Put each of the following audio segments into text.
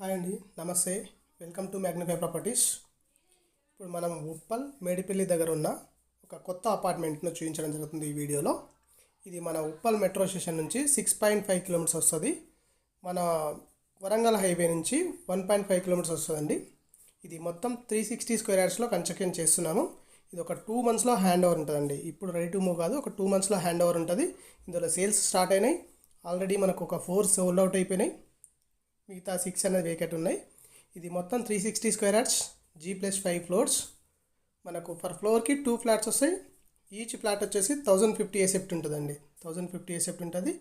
Hi అండి నమస్తే. Welcome to magnify properties ఇప్పుడు మనం ఉప్పల్ మేడిపల్లి దగ్గర ఉన్న ఒక కొత్త అపార్ట్మెంట్ను చూపించడం జరుగుతుంది ఈ వీడియోలో. ఇది మన ఉప్పల్ మెట్రో స్టేషన్ నుంచి సిక్స్ పాయింట్ ఫైవ్ కిలోమీటర్స్ వస్తుంది. మన వరంగల్ హైవే నుంచి వన్ పాయింట్ ఫైవ్ కిలోమీటర్స్ వస్తుందండి. ఇది మొత్తం త్రీ సిక్స్టీ స్క్వేర్ యార్డ్స్లో కన్స్ట్రక్షన్ చేస్తున్నాము. ఇది ఒక టూ మంత్స్లో హ్యాండ్ ఓవర్ ఉంటుందండి. ఇప్పుడు రెడీ టు మూవ్ కాదు ఒక టూ మంత్స్లో హ్యాండ్ ఓవర్ ఉంటుంది. ఇందులో సేల్స్ స్టార్ట్ అయినాయి. ఆల్రెడీ మనకు ఒక ఫోర్ సోల్డ్ అవుట్ అయిపోయినాయి. మిగతా సిక్స్ అనేది వేకెట్ ఉన్నాయి. ఇది మొత్తం three sixty square yards G plus five floors మనకు పర్ ఫ్లోర్కి టూ ఫ్లాట్స్ వస్తాయి. ఈచ్ ఫ్లాట్ వచ్చేసి థౌజండ్ ఫిఫ్టీ ఎసెప్ట్ ఉంటుందండి. థౌజండ్ ఫిఫ్టీ ఎసెప్ట్ ఉంటుంది.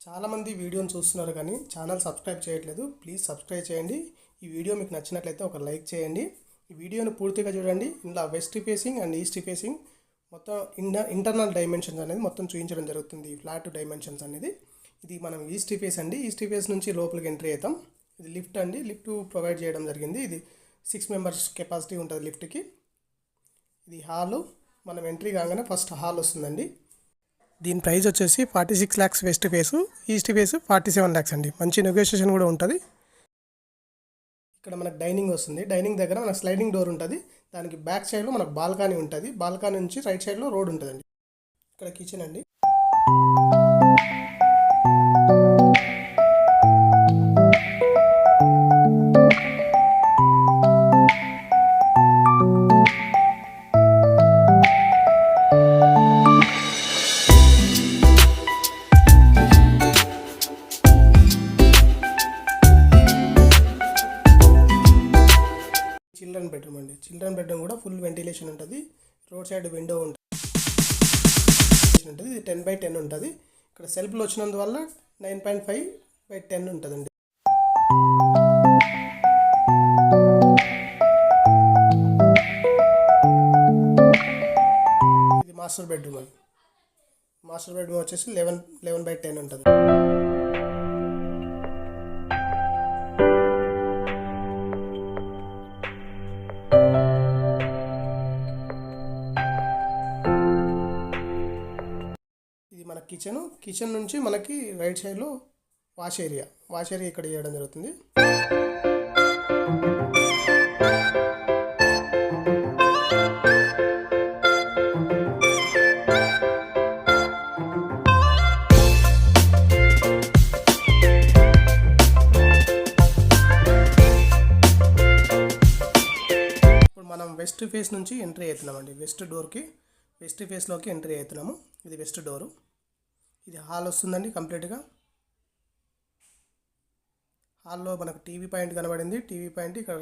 చాలామంది వీడియోని చూస్తున్నారు కానీ ఛానల్ సబ్స్క్రైబ్ చేయట్లేదు. ప్లీజ్ సబ్స్క్రైబ్ చేయండి. ఈ వీడియో మీకు నచ్చినట్లయితే ఒక లైక్ చేయండి. ఈ వీడియోని పూర్తిగా చూడండి. ఇందులో west facing and east facing మొత్తం ఇండ ఇంటర్నల్ డైమెన్షన్స్ అనేది మొత్తం చూపించడం జరుగుతుంది. ఈ ఫ్లాట్ డైమెన్షన్స్ అనేది. ఇది మనం ఈస్ట్ ఫేస్ అండి. ఈస్ట్ ఫేస్ నుంచి లోపలికి ఎంట్రీ అవుతాం. ఇది లిఫ్ట్ అండి. లిఫ్ట్ ప్రొవైడ్ చేయడం జరిగింది. ఇది సిక్స్ మెంబర్స్ కెపాసిటీ ఉంటుంది లిఫ్ట్కి ఇది హాలు మనం ఎంట్రీ కాగానే ఫస్ట్ హాల్ వస్తుందండి. దీని ప్రైస్ వచ్చేసి forty six lakhs west face east face forty seven lakhs అండి. మంచి నెగోషియేషన్ కూడా ఉంటుంది. ఇక్కడ మనకు డైనింగ్ వస్తుంది. డైనింగ్ దగ్గర మనకు స్లైడింగ్ డోర్ ఉంటుంది. దానికి బ్యాక్ సైడ్లో మనకు బాల్కనీ ఉంటుంది. బాల్కనీ నుంచి రైట్ సైడ్లో రోడ్ ఉంటుందండి. ఇక్కడ కిచెన్ అండి. చిల్డ్రన్ బెడ్రూమ్ అండి. చిల్డ్రన్ బెడ్రూమ్ కూడా ఫుల్ వెంటిలేషన్ ఉంటుంది. రోడ్ సైడ్ విండో ఉంటుంది. ఉంటుంది. ఇది టెన్ బై టెన్ ఉంటుంది. ఇక్కడ సెల్ఫ్లు వచ్చినందువల్ల nine point five by ten ఉంటుందండి. ఇది మాస్టర్ బెడ్రూమ్ అండి. మాస్టర్ బెడ్రూమ్ వచ్చేసి లెవెన్ లెవెన్ బై టెన్ ఉంటుంది. కిచెన్ కిచెన్ నుంచి మనకి రైట్ సైడ్లో వాష్ ఏరియా వాష్ ఏరియా ఇక్కడ చేయడం జరుగుతుంది. ఇప్పుడు మనం వెస్ట్ ఫేస్ నుంచి ఎంట్రీ అవుతున్నామండి. వెస్ట్ డోర్కి వెస్ట్ ఫేస్లోకి ఎంట్రీ అవుతున్నాము. ఇది వెస్ట్ డోరు ఇది హాల్ వస్తుందండి కంప్లీట్గా. హాల్లో మనకు టీవీ పాయింట్ కనబడింది. టీవీ పాయింట్ ఇక్కడ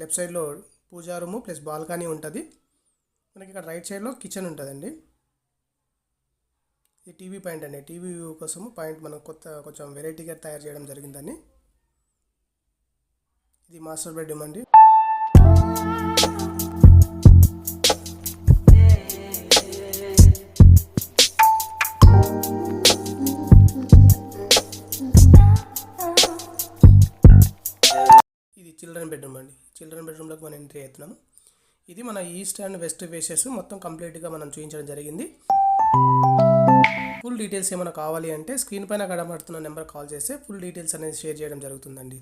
లెఫ్ట్ సైడ్లో పూజా రూము ప్లస్ బాల్కనీ ఉంటుంది. మనకి ఇక్కడ రైట్ సైడ్లో కిచెన్ ఉంటుందండి. ఇది టీవీ పాయింట్ అండి. టీవీ కోసం పాయింట్ మనం కొత్త కొంచెం వెరైటీగా తయారు చేయడం జరిగిందండి ఇది మాస్టర్ బెడ్రూమ్ అండి. చిల్డ్రన్ బెడ్రూమ్లోకి మనం ఎంట్రీ అవుతున్నాము ఇది మన ఈస్ట్ అండ్ వెస్ట్ ఫేసెస్ మొత్తం కంప్లీట్గా మనం చూపించడం జరిగింది. ఫుల్ డీటెయిల్స్ ఏమైనా కావాలి అంటే స్క్రీన్ పైన కనబడుతున్న నెంబర్ కాల్ చేస్తే ఫుల్ డీటెయిల్స్ అనేది షేర్ చేయడం జరుగుతుందండి.